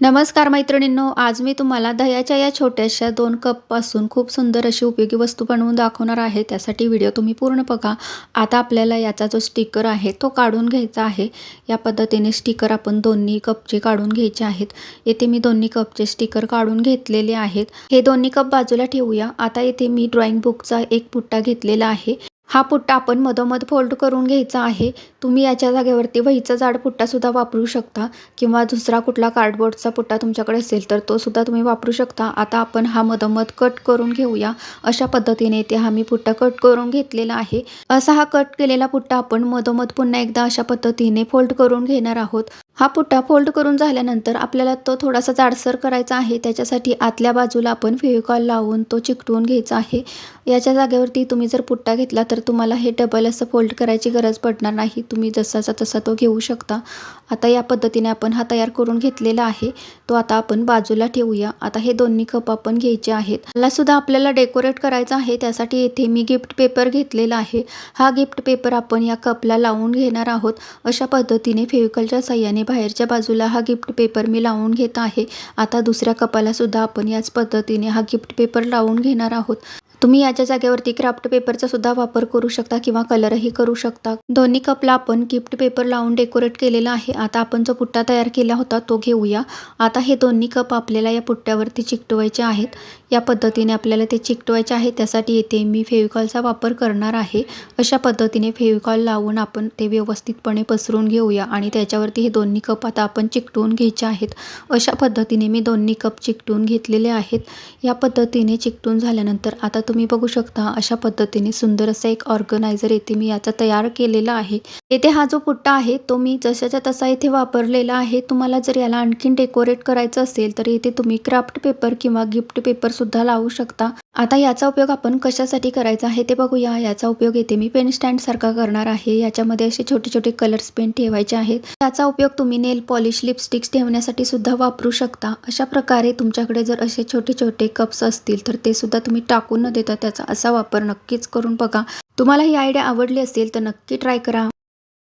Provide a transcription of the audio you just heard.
नमस्कार मैत्रिणींनो आज मी तुम्हाला दह्याच्या या छोट्याशा दोन कपपासून खूप सुंदर अशी उपयोगी वस्तू बनवून दाखवणार आहे. त्यासाठी व्हिडिओ तुम्ही पूर्ण बघा. आता आपल्याला याचा जो स्टिकर आहे तो काढून घ्यायचा आहे. या पद्धतीने स्टिकर आपण दोन्ही कपचे काढून घ्यायचे आहेत. येथे मी दोन्ही कपचे स्टिकर काढून घेतलेले आहेत. हे दोन्ही कप बाजूला ठेवूया. आता येथे मी ड्रॉइंग बुकचा एक पुट्टा घेतलेला आहे. हा पुट्टा आपण मधोमध फोल्ड करून घ्यायचा आहे. तुम्ही याच्या जागेवरती वहीचा जाड पुट्टासुद्धा वापरू शकता किंवा दुसरा कुठला कार्डबोर्डचा पुट्टा तुमच्याकडे असेल तर तो सुद्धा तुम्ही वापरू शकता. आता आपण हा मधोमध कट करून घेऊया. अशा पद्धतीने ते हा मी पुट्टा कट करून घेतलेला आहे. असा हा कट केलेला पुट्टा आपण मधोमध पुन्हा एकदा अशा पद्धतीने फोल्ड करून घेणार आहोत. हा पुट्टा फोल्ड करून झाल्यानंतर आपल्याला तो थोडासा जाडसर करायचा आहे. त्याच्यासाठी आतल्या बाजूला आपण फेविकॉल लावून तो चिकटवून घ्यायचा आहे. याच्या जागेवरती तुम्ही जर पुट्टा घेतला तर तर तुम्हाला हे डबल असं फोल्ड करायची गरज पडणार नाही. तुम्ही जसाचा तसा तो घेऊ शकता. आता या पद्धतीने आपण हा तयार करून घेतलेला आहे. तो आता आपण बाजूला ठेवूया. आता हे दोन्ही कप आपण घ्यायचे आहेत. मला सुद्धा आपल्याला डेकोरेट करायचं आहे. त्यासाठी येथे मी गिफ्ट पेपर घेतलेला आहे. हा गिफ्ट पेपर आपण या कपला लावून घेणार आहोत. अशा पद्धतीने फेविकलच्या साह्याने बाहेरच्या बाजूला हा गिफ्ट पेपर मी लावून घेत आहे. आता दुसऱ्या कपाला सुद्धा आपण याच पद्धतीने हा गिफ्ट पेपर लावून घेणार आहोत. तुम्ही याच्या जागेवरती क्राफ्ट पेपरचा सुद्धा वापर करू शकता किंवा कलरही करू शकता. दोन्ही कपला आपण गिफ्ट पेपर लावून डेकोरेट केलेला आहे. आता आपण जो पुट्टा तयार केला होता तो घेऊया. आता हे दोन्ही कप आपल्याला या पुट्ट्यावरती चिकटवायचे आहेत. या पद्धतीने आपल्याला ते चिकटवायचे आहे. त्यासाठी येथे मी फेविकॉलचा वापर करणार आहे. अशा पद्धतीने फेविकॉल लावून आपण ते व्यवस्थितपणे पसरून घेऊया आणि त्याच्यावरती हे दोन्ही कप आता आपण चिकटवून घ्यायचे आहेत. अशा पद्धतीने मी दोन्ही कप चिकटून घेतलेले आहेत. या पद्धतीने चिकटून झाल्यानंतर आता तुम्ही बघू शकता अशा पद्धतीने सुंदर असा एक ऑर्गनायझर येथे मी याचा तयार केलेला आहे. येथे हा जो पुट्टा आहे तो मी जशाच्या तसा इथे वापरलेला आहे. तुम्हाला जर याला आणखीन डेकोरेट करायचं असेल तर इथे तुम्ही क्राफ्ट पेपर किंवा गिफ्ट पेपर सुद्धा लावू शकता. आता याचा उपयोग आपण कशासाठी करायचा आहे ते बघूया. याचा उपयोग येथे मी पेन स्टँड सारखा करणार आहे. याच्यामध्ये असे छोटे छोटे कलर्स पेन ठेवायचे आहेत. याचा उपयोग तुम्ही नेल पॉलिश लिपस्टिक्स ठेवण्यासाठी सुद्धा वापरू शकता. अशा प्रकारे तुमच्याकडे जर असे छोटे छोटे कप्स असतील तर ते सुद्धा तुम्ही टाकून देता त्याचा असा वापर नक्कीच करून बघा. तुम्हाला ही आयडिया आवडली असेल तर नक्की ट्राय करा.